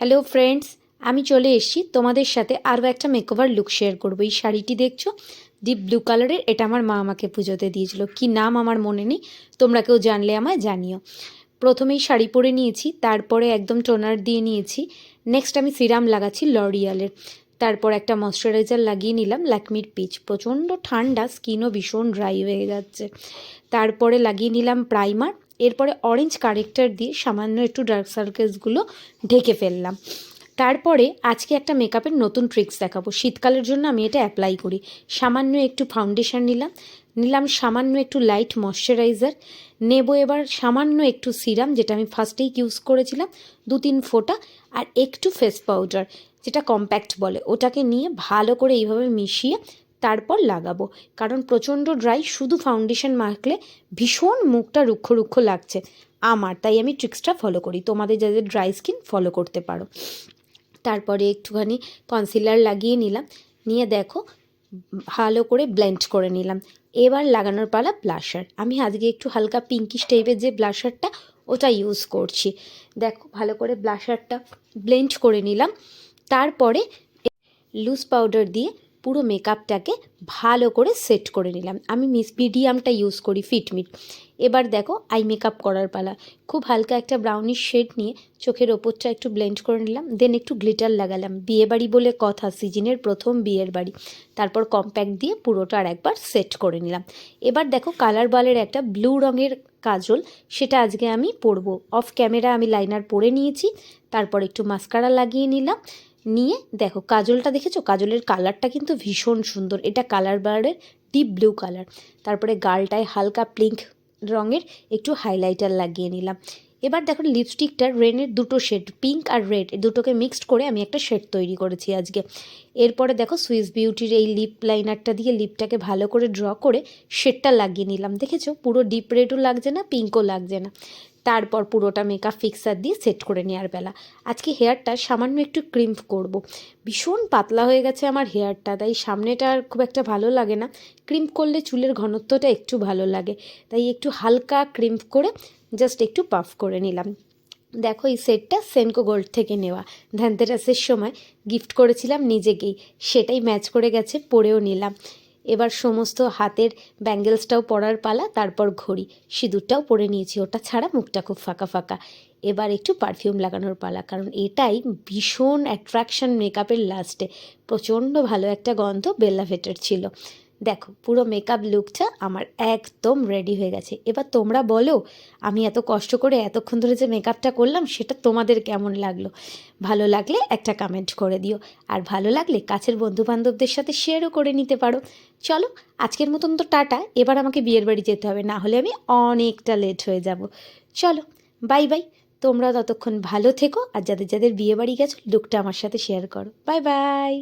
Hello friends, আমি চলে এসেছি তোমাদের সাথে আরও একটা মেকওভার লুক শেয়ার করব। এই শাড়িটি দেখছ? ডিপ ব্লু কালারের এটা আমার মা আমাকে পুজোতে দিয়েছিল। কি নাম আমার মনে নেই, তোমরা কেউ জানলে আমায় জানিও। প্রথমেই শাড়ি পরে নিয়েছি, তারপরে একদম টোনার দিয়ে নিয়েছি। নেক্সট আমি সিরাম লাগাচ্ছি লরিয়ালের তারপর একটা ময়শ্চারাইজার লাগিয়ে নিলাম ল্যাকমির পিচ প্রচণ্ড ঠান্ডা স্কিনও ভীষণ ড্রাই হয়ে যাচ্ছে। তারপরে লাগিয়ে নিলাম প্রাইমার এরপরে অরেঞ্জ কারেক্টার দিয়ে সামান্য একটু ডার্ক সার্কেলসগুলো ঢেকে ফেললাম। তারপরে আজকে একটা মেকআপের নতুন ট্রিক্স দেখাবো। শীতকালের জন্য আমি এটা অ্যাপ্লাই করি। সামান্য একটু ফাউন্ডেশন নিলাম। নিলাম সামান্য একটু লাইট ময়শ্চারাইজার নেব এবার সামান্য একটু সিরাম যেটা আমি ফার্স্টেই ইউজ করেছিলাম দু তিন ফোঁটা, আর একটু ফেস পাউডার যেটা কম্প্যাক্ট বলে। ওটাকে নিয়ে ভালো করে এইভাবে মিশিয়ে তারপর লাগাবো। কারণ প্রচণ্ড ড্রাই শুধু ফাউন্ডেশন মাখলে ভীষণ মুখটা রুক্ষ রুক্ষ লাগছে। আমার তাই আমি ট্রিক্সটা ফলো করি। তোমাদের যাদের ড্রাই স্কিন ফলো করতে পারো। তারপরে একটুখানি কনসিলার লাগিয়ে নিলাম। নিয়ে দেখো, ভালো করে ব্লেন্ড করে নিলাম। এবার লাগানোর পালা ব্লাশার আমি আজকে একটু হালকা পিঙ্কিশ টাইপের যে ব্লাশারটা ওটা ইউজ করছি। দেখো, ভালো করে ব্লাশারটা ব্লেন্ড করে নিলাম। তারপরে লুজ পাউডার দিয়ে পুরো মেকআপটাকে ভালো করে সেট করে নিলাম। আমি মিস মিডিয়ামটা ইউজ করি ফিটমিট এবার দেখো আই মেকআপ করার পালা। খুব হালকা একটা ব্রাউনিশ শেড নিয়ে চোখের ওপরটা একটু ব্লেন্ড করে নিলাম দেন একটু গ্লিটার লাগালাম। বিয়ে বাড়ি বলে কথা সিজনের প্রথম বিয়ের বাড়ি। তারপর কম্প্যাক্ট দিয়ে পুরোটা আর একবার সেট করে নিলাম। এবার দেখো কালার বালের একটা ব্লু রঙের কাজল, সেটা আজকে আমি পরবো। অফ ক্যামেরা আমি লাইনার পরে নিয়েছি, তারপর একটু মাস্কারা লাগিয়ে নিলাম। নিয়ে দেখো, কাজলটা দেখেছ? কাজলের কালারটা কিন্তু ভীষণ সুন্দর। এটা কালার বারের ডিপ ব্লু কালার তারপরে গালটায় হালকা পিঙ্ক রঙের একটু হাইলাইটার লাগিয়ে নিলাম। এবার দেখো লিপস্টিকটার রেনের দুটো শেড পিঙ্ক আর রেড দুটোকে মিক্সড করে আমি একটা শেড তৈরি করেছি আজকে। এরপরে দেখো সুইস বিউটির এই লিপ লাইনারটা দিয়ে লিপটাকে ভালো করে ড্র করে শেডটা লাগিয়ে নিলাম। দেখেছ? পুরো ডিপ রেডও লাগছে না পিঙ্কও লাগছে না। তারপর পুরোটা মেকআপ ফিক্সার দিয়ে সেট করে নেওয়ার বেলা। আজকে হেয়ারটা সামান্য একটু ক্রিম্প করব। ভীষণ পাতলা হয়ে গেছে আমার হেয়ারটা তাই সামনেটা আর খুব একটা ভালো লাগে না। ক্রিম্প করলে চুলের ঘনত্বটা একটু ভালো লাগে, তাই একটু হালকা ক্রিম্প করে জাস্ট একটু পাফ করে নিলাম। দেখো এই সেটটা সেনকো গোল্ড থেকে নেওয়া। ধ্যানতেরাসের সময় গিফট করেছিলাম নিজেকেই, সেটাই ম্যাচ করে গেছে, পরেও নিলাম। এবার সমস্ত হাতের ব্যাঙ্গেলসটাও পরার পালা, তারপর ঘড়ি। সিঁদুরটাও পরে নিয়েছি, ওটা ছাড়া মুখটা খুব ফাঁকা ফাঁকা। এবার একটু পারফিউম লাগানোর পালা, কারণ এটাই ভীষণ অ্যাট্রাকশন মেকআপের লাস্টে প্রচণ্ড ভালো একটা গন্ধ বেল্লাভেটের ছিল। দেখো, পুরো মেকআপ লুকটা আমার একদম রেডি হয়ে গেছে। এবার তোমরা বলো, আমি এত কষ্ট করে এতক্ষণ ধরে যে মেকআপটা করলাম, সেটা তোমাদের কেমন লাগল? ভালো লাগলে একটা কমেন্ট করে দিও। আর ভালো লাগলে কাছের বন্ধু বান্ধবদের সাথে শেয়ারও করে নিতে পারো। চলো, আজকের মতন তো টাটা। এবার আমাকে বিয়ের বাড়ি যেতে হবে, না হলে আমি অনেকটা লেট হয়ে যাব। চলো বাই বাই তোমরা ততক্ষণ ভালো থেকো, আর যাদের যাদের বিয়ে বাড়ি গেছো লুকটা আমার সাথে শেয়ার করো। Bye bye